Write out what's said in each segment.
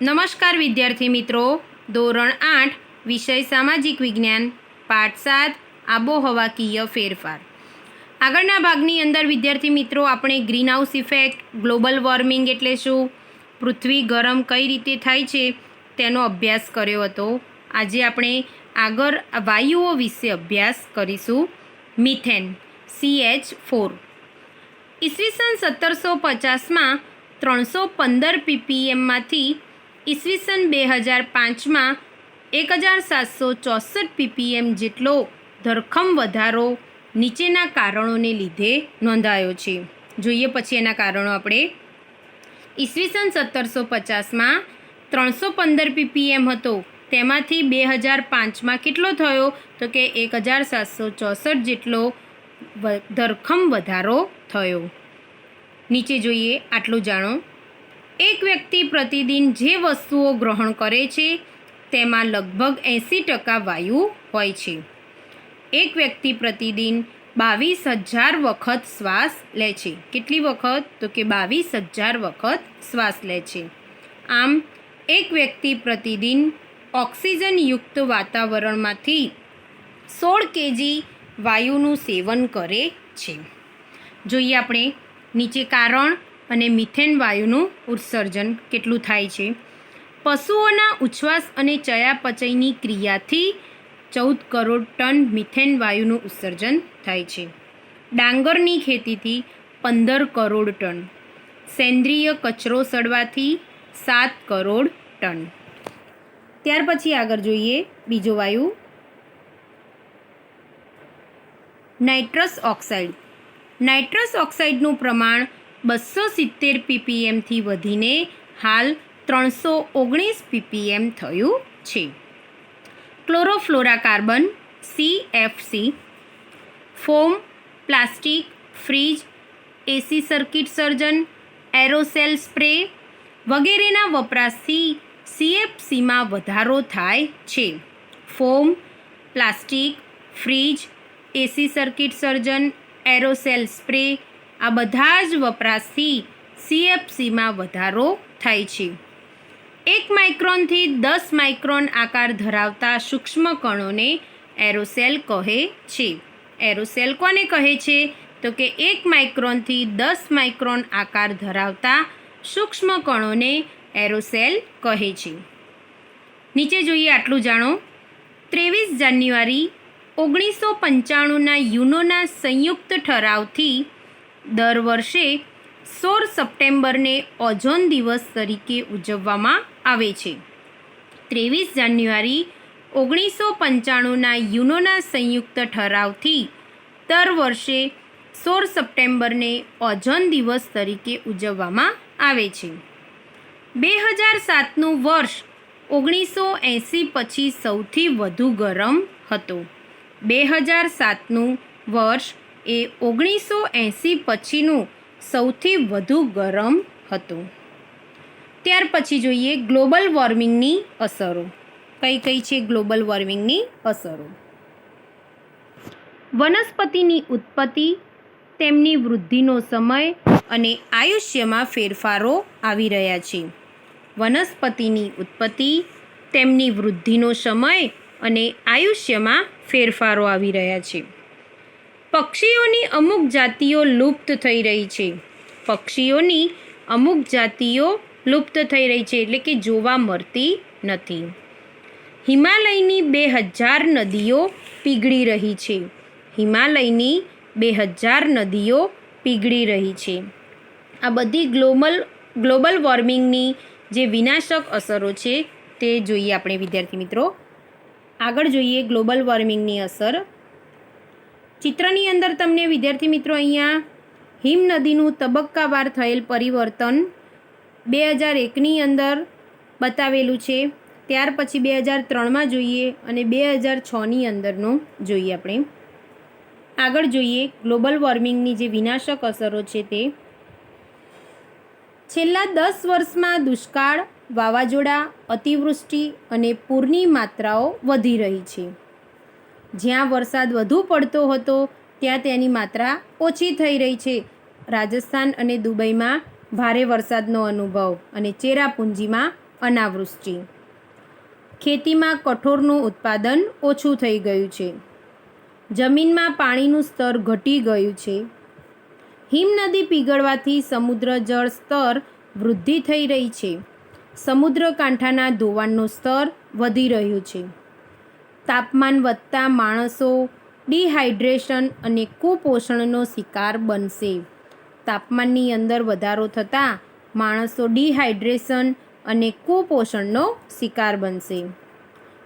નમસ્કાર વિદ્યાર્થી મિત્રો. ધોરણ આઠ, વિષય સામાજિક વિજ્ઞાન, પાઠ સાત, આબોહવાકીય ફેરફાર. આગળના ભાગની અંદર વિદ્યાર્થી મિત્રો, આપણે ગ્રીનહાઉસ ઇફેક્ટ ગ્લોબલ વોર્મિંગ એટલે શું, પૃથ્વી ગરમ કઈ રીતે થાય છે, તેનો અભ્યાસ કર્યો હતો. આજે આપણે આગળ વાયુઓ વિશે અભ્યાસ કરીશું. મિથેન સીએચ ફોર ઈસવીસન સત્તરસો પચાસમાં ત્રણસો પંદર પીપીએમમાંથી ઈસવીસન બે હજાર પાંચમાં એક હજાર સાતસો ચોસઠ પીપીએમ જેટલો ધરખમ વધારો નીચેના કારણોને લીધે નોંધાયો છે. જોઈએ પછી એના કારણો આપણે. ઈસવીસન સત્તરસો પચાસમાં ત્રણસો પંદર પીપીએમ હતો. તેમાંથી બે હજાર પાંચમાં કેટલો થયો? તો કે એક હજાર સાતસો ચોસઠ જેટલો ધરખમ વધારો થયો. નીચે જોઈએ, આટલું જાણો. એક વ્યક્તિ પ્રતિદિન જે વસ્તુઓ ગ્રહણ કરે છે, તેમાં લગભગ એંસી ટકા વાયુ હોય છે. એક વ્યક્તિ પ્રતિદિન બાવીસ હજાર વખત શ્વાસ લે છે. કેટલી વખત? તો કે બાવીસ હજાર વખત શ્વાસ લે છે. આમ, એક વ્યક્તિ પ્રતિદિન ઓક્સિજનયુક્ત વાતાવરણમાંથી સોળ કેજી વાયુનું સેવન કરે છે. જોઈએ આપણે નીચે કારણ અને મિથેન વાયુનું ઉત્સર્જન કેટલું થાય છે? પશુઓના ઉચ્છ્વાસ અને ચયાપચયની ક્રિયાથી ચૌદ કરોડ ટન મિથેન વાયુનું ઉત્સર્જન થાય છે. ડાંગરની ખેતીથી પંદર કરોડ ટન. સેન્દ્રિય કચરો સડવાથી સાત કરોડ ટન. ત્યાર પછી આગળ જોઈએ બીજો વાયુ. Nitrous oxide. નાઇટ્રસ ઓક્સાઇડનું પ્રમાણ બસો સિત્તેર પીપીએમથી વધીને હાલ ત્રણસો ઓગણીસ પીપીએમ થયું છે. Chlorofluorocarbon CFC foam, plastic, fridge, AC circuit સર્જન, એરોસેલ સ્પ્રે વગેરેના વપરાશથી સીએફસીમાં વધારો થાય છે. Foam, plastic, fridge, AC circuit સર્જન, એરોસેલ સ્પ્રે આ બધા જ વપરાશથી સીએફસીમાં વધારો થાય છે. એક માઇક્રોનથી દસ માઇક્રોન આકાર ધરાવતા સૂક્ષ્મ કણોને એરોસેલ કહે છે. એરોસેલ કોને કહે છે? તો કે એક માઇક્રોનથી દસ માઇક્રોન આકાર ધરાવતા સૂક્ષ્મ કણોને એરોસેલ કહે છે. નીચે જોઈએ આટલું જાણો. ત્રેવીસ જાન્યુઆરી ઓગણીસો પંચાણુંના યુનોના સંયુક્ત ઠરાવથી દર વર્ષે સોળ સપ્ટેમ્બરને ઓઝોન દિવસ તરીકે ઉજવવામાં આવે છે. ત્રેવીસ જાન્યુઆરી ઓગણીસો પંચાણુંના યુનોના સંયુક્ત ઠરાવથી દર વર્ષે સોળ સપ્ટેમ્બરને ઓઝોન દિવસ તરીકે ઉજવવામાં આવે છે. બે હજાર સાતનું વર્ષ ઓગણીસો એંસી પછી સૌથી વધુ ગરમ હતું. બે હજાર સાતનું વર્ષ એ ઓગણીસો એંસી પછીનું સૌથી વધુ ગરમ હતું. ત્યાર પછી જોઈએ ગ્લોબલ વોર્મિંગની અસરો. કઈ કઈ છે ગ્લોબલ વોર્મિંગની અસરો? વનસ્પતિની ઉત્પત્તિ, તેમની વૃદ્ધિનો સમય અને આયુષ્યમાં ફેરફારો આવી રહ્યા છે. વનસ્પતિની ઉત્પત્તિ, તેમની વૃદ્ધિનો સમય અને આયુષ્યમાં ફેરફારો આવી રહ્યા છે. પક્ષીઓની અમુક જાતિઓ લુપ્ત થઈ રહી છે. પક્ષીઓની અમુક જાતિઓ લુપ્ત થઈ રહી છે એટલે કે જોવા મળતી નથી. હિમાલયની બે હજાર નદીઓ પીગળી રહી છે. હિમાલયની બે હજાર નદીઓ પીગળી રહી છે. આ બધી ગ્લોબલ ગ્લોબલ વોર્મિંગની જે વિનાશક અસરો છે તે જોઈએ આપણે વિદ્યાર્થી મિત્રો. આગળ જોઈએ ગ્લોબલ વોર્મિંગની અસર ચિત્રની અંદર તમને વિદ્યાર્થી મિત્રો અહીંયા હિમ નદીનું તબક્કાવાર થયેલ પરિવર્તન બે હજાર એકની અંદર બતાવેલું છે. ત્યાર પછી બે હજાર ત્રણમાં જોઈએ અને બે હજાર છની અંદરનું જોઈએ આપણે. આગળ જોઈએ ગ્લોબલ વોર્મિંગની જે વિનાશક અસરો છે તે. છેલ્લા દસ વર્ષમાં દુષ્કાળ, વાવાઝોડા, અતિવૃષ્ટિ અને પૂરની માત્રાઓ વધી રહી છે. જ્યાં વરસાદ વધુ પડતો હતો, ત્યાં તેની માત્રા ઓછી થઈ રહી છે. રાજસ્થાન અને દુબઈમાં ભારે વરસાદનો અનુભવ અને ચેરાપુંજીમાં અનાવૃષ્ટિ. ખેતીમાં કઠોળનું ઉત્પાદન ઓછું થઈ ગયું છે. જમીનમાં પાણીનું સ્તર ઘટી ગયું છે. હિમનદી પીગળવાથી સમુદ્ર જળ સ્તર વૃદ્ધિ થઈ રહી છે. સમુદ્ર કાંઠાના ધોવાણનું સ્તર વધી રહ્યું છે. તાપમાન વધતા માણસો ડિહાઇડ્રેશન અને કુપોષણનો શિકાર બનશે. તાપમાનની અંદર વધારો થતાં માણસો ડિહાઇડ્રેશન અને કુપોષણનો શિકાર બનશે.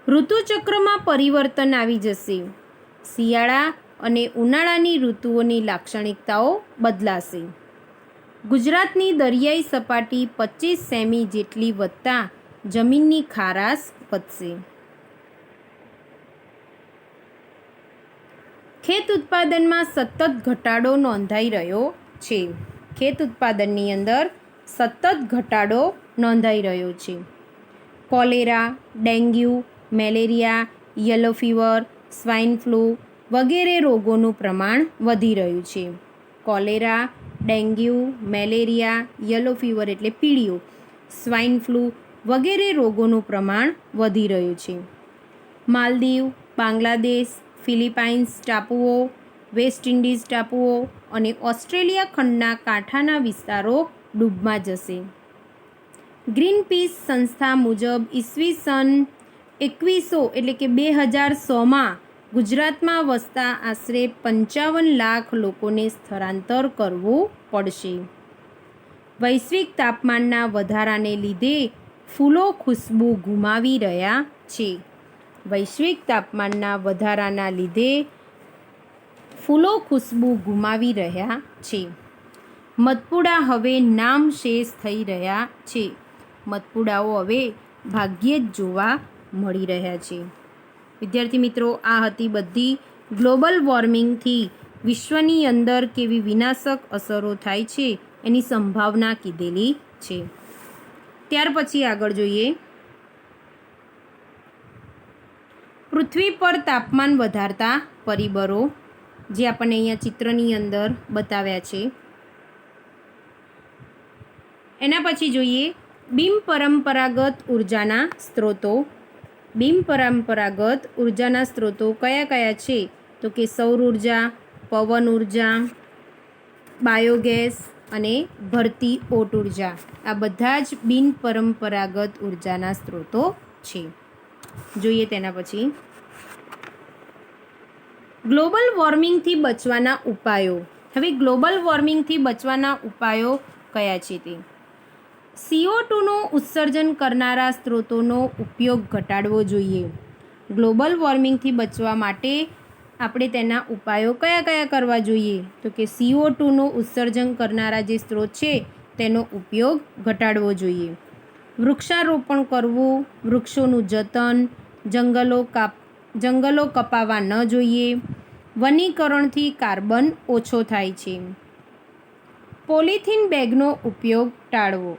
ઋતુચક્રમાં પરિવર્તન આવી જશે. શિયાળા અને ઉનાળાની ઋતુઓની લાક્ષણિકતાઓ બદલાશે. ગુજરાતની દરિયાઈ સપાટી પચીસ સેમી જેટલી વધતા જમીનની ખારાશ વધશે. ખેત ઉત્પાદનમાં સતત ઘટાડો નોંધાઈ રહ્યો છે. ખેત ઉત્પાદનની અંદર સતત ઘટાડો નોંધાઈ રહ્યો છે. Cholera, dengue, malaria, yellow fever, swine flu વગેરે રોગોનું પ્રમાણ વધી રહ્યું છે. Cholera, dengue, malaria, yellow fever એટલે પીળીઓ, સ્વાઇન ફ્લૂ વગેરે રોગોનું પ્રમાણ વધી રહ્યું છે. માલદીવ, બાંગ્લાદેશ ફિલિપાઇન્સ ટાપુઓ, વેસ્ટ ઇન્ડિઝ ટાપુઓ અને ઓસ્ટ્રેલિયા ખંડના કાંઠાના વિસ્તારો ડૂબમાં જશે. ગ્રીન પીસ સંસ્થા મુજબ ઈસવીસન એકવીસો એટલે કે બે હજાર સોમાં ગુજરાતમાં વસતા આશરે પંચાવન લાખ લોકોને સ્થળાંતર કરવું પડશે. વૈશ્વિક તાપમાનના વધારાને લીધે ફૂલો ખુશ્બુ ગુમાવી રહ્યા છે. વૈશ્વિક તાપમાનના વધારાના લીધે ફૂલો ખુશ્બુ ગુમાવી રહ્યા છે. મધપુડા હવે નામ શેષ થઈ રહ્યા છે. મધપુડાઓ હવે ભાગ્યે જ જોવા મળી રહ્યા છે. વિદ્યાર્થી મિત્રો, આ હતી બધી ગ્લોબલ વોર્મિંગથી વિશ્વની અંદર કેવી વિનાશક અસરો થાય છે એની સંભાવના કીધેલી છે. ત્યાર પછી આગળ જોઈએ પૃથ્વી પર તાપમાન વધારતા પરિબળો, જે આપણને અહીંયા ચિત્રની અંદર બતાવ્યા છે. એના પછી જોઈએ બિન પરંપરાગત ઉર્જાના સ્ત્રોતો. બિન પરંપરાગત ઉર્જાના સ્ત્રોતો કયા કયા છે? તો કે સૌર ઊર્જા, પવન ઊર્જા, બાયોગેસ અને ભરતી ઓટ ઊર્જા. આ બધા જ બિન પરંપરાગત ઉર્જાના સ્ત્રોતો છે. જોઈએ તેના પછી. ગ્લોબલ વોર્મિંગથી બચવાના ઉપાયો. હવે ગ્લોબલ વોર્મિંગથી બચવાના ઉપાયો કયા છે તે? સીઓ ટુનું ઉત્સર્જન કરનારા સ્ત્રોતોનો ઉપયોગ ઘટાડવો જોઈએ. ગ્લોબલ વોર્મિંગથી બચવા માટે આપણે તેના ઉપાયો કયા કયા કરવા જોઈએ? તો કે સીઓ ટુનું ઉત્સર્જન કરનારા જે સ્ત્રોત છે, તેનો ઉપયોગ ઘટાડવો જોઈએ. વૃક્ષારોપણ કરવું, વૃક્ષોનું જતન, જંગલો કાપ, જંગલો કપાવા ન જોઈએ. વનીકરણથી કાર્બન ઓછો થાય છે. પોલિથીન બેગનો ઉપયોગ ટાળવો.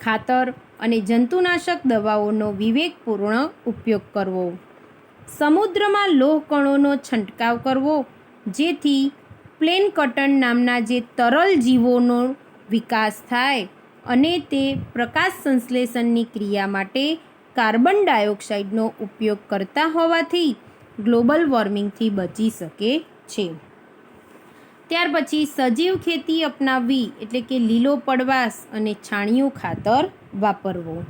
ખાતર અને જંતુનાશક દવાઓનો વિવેકપૂર્ણ ઉપયોગ કરવો. સમુદ્રમાં લોહ કણોનો છંટકાવ કરવો, જેથી પ્લેન કટન નામના જે તરલ જીવોનો વિકાસ થાય અને તે પ્રકાશ સંશ્લેષણની ક્રિયા માટે કાર્બન ડાયોક્સાઇડનો ઉપયોગ કરતા હોવાથી ગ્લોબલ વોર્મિંગથી બચી શકે છે. ત્યાર પછી સજીવ ખેતી અપનાવવી એટલે કે લીલો પડવાશ અને છાણિયું ખાતર વાપરવું.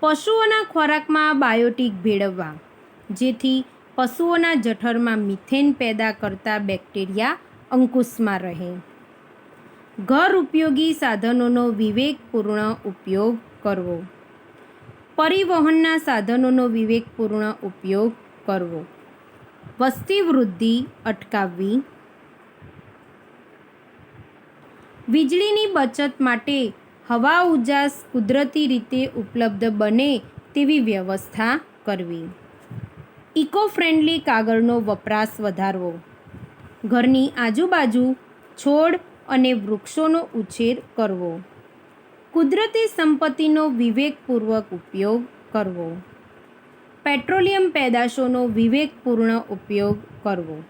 પશુઓના ખોરાકમાં બાયોટિક ભેળવવા, જેથી પશુઓના જઠરમાં મિથેન પેદા કરતા બેક્ટેરિયા અંકુશમાં રહે. ઘર ઉપયોગી સાધનોનો વિવેકપૂર્ણ ઉપયોગ કરવો. પરિવહનના સાધનોનો વિવેકપૂર્ણ ઉપયોગ કરવો. વસ્તી વૃદ્ધિ અટકાવવી. વીજળીની બચત માટે હવા ઉજાસ કુદરતી રીતે ઉપલબ્ધ બને તેવી વ્યવસ્થા કરવી. ઇકો ફ્રેન્ડલી કાગળનો વપરાશ વધારવો. ઘરની આજુબાજુ છોડ અને વૃક્ષોનો ઉછેર કરવો. કુદરતી સંપત્તિનો વિવેકપૂર્વક ઉપયોગ કરવો. પેટ્રોલિયમ પેદાશોનો વિવેકપૂર્ણ ઉપયોગ કરવો.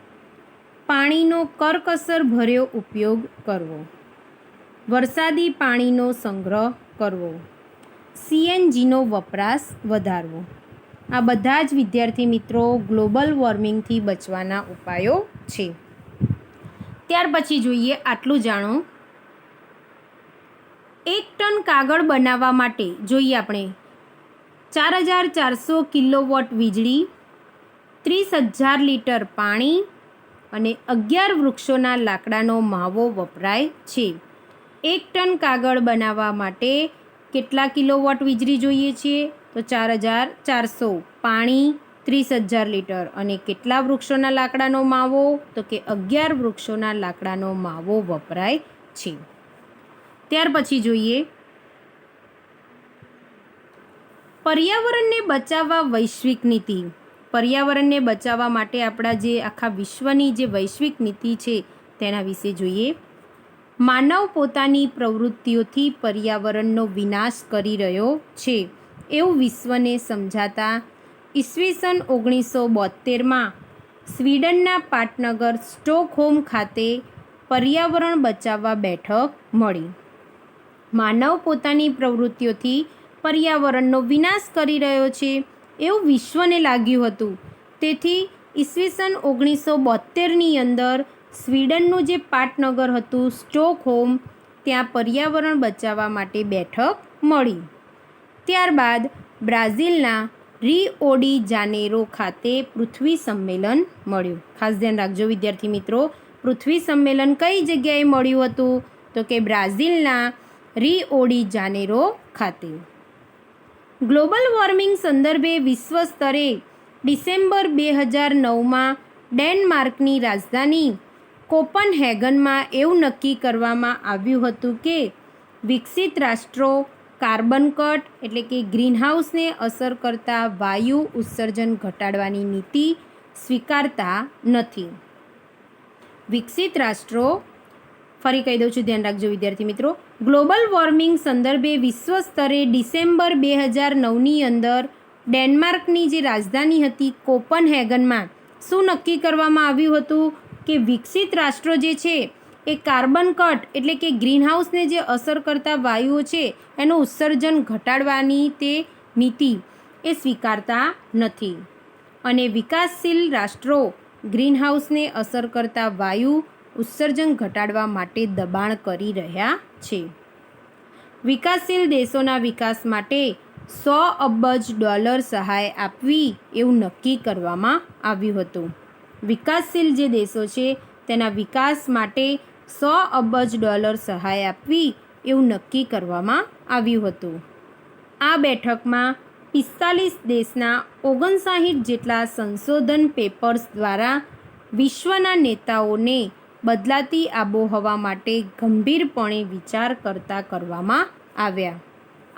પાણીનો કરકસર ભર્યો ઉપયોગ કરવો. વરસાદી પાણીનો સંગ્રહ કરવો. સીએનજીનો વપરાશ વધારવો. આ બધા જ વિદ્યાર્થી મિત્રો ગ્લોબલ વોર્મિંગથી બચવાના ઉપાયો છે. ત્યાર પછી જોઈએ આટલું જાણો. એક ટન કાગળ બનાવવા માટે જોઈએ આપણે. ચાર હજાર ચારસો કિલોવોટ વીજળી, ત્રીસ હજાર લીટર પાણી અને અગિયાર વૃક્ષોના લાકડાનો માવો વપરાય છે. એક ટન કાગળ બનાવવા માટે કેટલા કિલોવોટ વીજળી જોઈએ છીએ તો ચાર હજાર ચારસો. પાણી ત્રીસ હજાર લીટર. અને કેટલા વૃક્ષોના લાકડાનો માવો? તો કે અગિયાર વૃક્ષોના લાકડાનો માવો વપરાય છે. ત્યાર પછી જોઈએ. પર્યાવરણને બચાવવા વૈશ્વિક નીતિ. પર્યાવરણને બચાવવા માટે આપણા જે આખા વિશ્વની જે વૈશ્વિક નીતિ છે, તેના વિશે જોઈએ. માનવ પોતાની પ્રવૃત્તિઓથી પર્યાવરણનો વિનાશ કરી રહ્યો છે. એવું વિશ્વને સમજાતા ઈસવીસન ઓગણીસો બોતેરમાં સ્વીડનના પાટનગર સ્ટોકહોમ ખાતે પર્યાવરણ બચાવવા બેઠક મળી. માનવ પોતાની પ્રવૃત્તિઓથી પર્યાવરણનો વિનાશ કરી રહ્યો છે એવું વિશ્વને લાગ્યું હતું. તેથી ઈસવીસન ઓગણીસો બોતેરની અંદર સ્વીડનનું જે પાટનગર હતું સ્ટોકહોમ, ત્યાં પર્યાવરણ બચાવવા માટે બેઠક મળી. ત્યારબાદ બ્રાઝિલના રીઓડી જાનેરો ખાતે પૃથ્વી સંમેલન મળ્યું. ખાસ ધ્યાન રાખજો વિદ્યાર્થી મિત્રો, પૃથ્વી સંમેલન કઈ જગ્યાએ મળ્યું હતું? તો કે બ્રાઝિલના રીઓડી જાનેરો ખાતે. ગ્લોબલ વોર્મિંગ સંદર્ભે વિશ્વ સ્તરે ડિસેમ્બર બે હજાર નવમાં ડેનમાર્કની રાજધાની કોપનહેગનમાં એવું નક્કી કરવામાં આવ્યું હતું કે વિકસિત રાષ્ટ્રો કાર્બન કટ એટલે કે ગ્રીનહાઉસને અસર કરતા વાયુ ઉત્સર્જન ઘટાડવાની નીતિ સ્વીકારતા નથી. વિકસિત રાષ્ટ્રો, ફરી કહી દઉં છું, ધ્યાન રાખજો વિદ્યાર્થી મિત્રો, ગ્લોબલ વોર્મિંગ સંદર્ભે વિશ્વ સ્તરે ડિસેમ્બર બે હજાર નવની અંદર ડેનમાર્કની જે રાજધાની હતી કોપનહેગનમાં શું નક્કી કરવામાં આવ્યું હતું કે વિકસિત રાષ્ટ્રો જે છે એ કાર્બન કટ એટલે કે ગ્રીનહાઉસને જે અસર કરતા વાયુઓ છે, એનું ઉત્સર્જન ઘટાડવાની તે નીતિ એ સ્વીકારતા નથી. અને વિકાસશીલ રાષ્ટ્રો ગ્રીનહાઉસને અસર કરતા વાયુ ઉત્સર્જન ઘટાડવા માટે દબાણ કરી રહ્યા છે. વિકાસશીલ દેશોના વિકાસ માટે સો અબજ ડોલર સહાય આપવી એવું નક્કી કરવામાં આવ્યું હતું. વિકાસશીલ જે દેશો છે, તેના વિકાસ માટે સો અબજ ડોલર સહાય આપવી એવું નક્કી કરવામાં આવ્યું હતું. આ બેઠકમાં પિસ્તાલીસ દેશના ઓગણસાહીઠ જેટલા સંશોધન પેપર્સ દ્વારા વિશ્વના નેતાઓને બદલાતી આબોહવા માટે ગંભીરપણે વિચાર કરતા કરવામાં આવ્યા.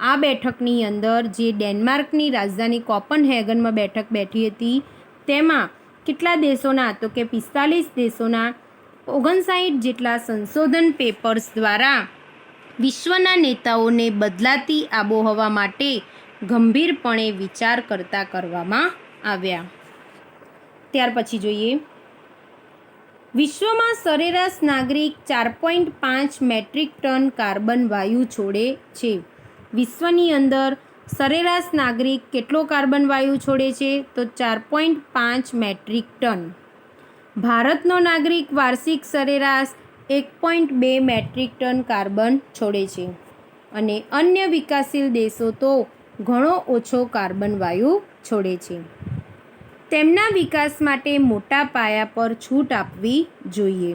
આ બેઠકની અંદર જે ડેનમાર્કની રાજધાની કોપનહેગનમાં બેઠક બેઠી હતી, તેમાં કેટલા દેશોના, તો કે પિસ્તાલીસ દેશોના ઓગણસાઠ જેટલા સંશોધન પેપર્સ દ્વારા વિશ્વના નેતાઓને બદલાતી આબોહવા માટે ગંભીરપણે વિચાર કરતા કરવામાં આવ્યા. ત્યાર પછી જોઈએ. વિશ્વમાં સરેરાશ નાગરિક ચાર પોઈન્ટ પાંચ મેટ્રિક ટન કાર્બન વાયુ છોડે છે. વિશ્વની અંદર સરેરાશ નાગરિક કેટલો કાર્બન વાયુ છોડે છે? તો ચાર પોઈન્ટ પાંચ મેટ્રિક ટન. ભારતનો નાગરિક વાર્ષિક સરેરાશ એક પોઈન્ટ બે મેટ્રિક ટન કાર્બન છોડે છે અને અન્ય વિકાસશીલ દેશો તો ઘણો ઓછો કાર્બન વાયુ છોડે છે. તેમના વિકાસ માટે મોટા પાયા પર છૂટ આપવી જોઈએ.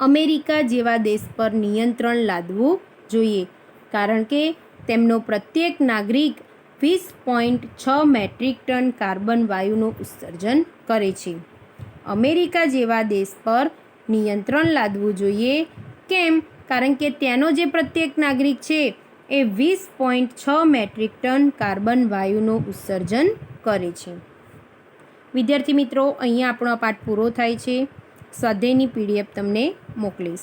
અમેરિકા જેવા દેશ પર નિયંત્રણ લાદવું જોઈએ, કારણ કે તેમનો પ્રત્યેક નાગરિક વીસ પોઈન્ટ છ મેટ્રિક ટન કાર્બન વાયુનું ઉત્સર્જન કરે છે. અમેરિકા જેવા દેશ પર નિયંત્રણ લાદવું જોઈએ. કેમ? કારણ કે ત્યાંનો જે પ્રત્યેક નાગરિક છે, એ વીસ પોઈન્ટ છ મેટ્રિક ટન કાર્બન વાયુનું ઉત્સર્જન કરે છે. વિદ્યાર્થી મિત્રો, અહીંયા આપણો પાઠ પૂરો થાય છે. સ્વાધ્યાયની પીડીએફ તમને મોકલીશ.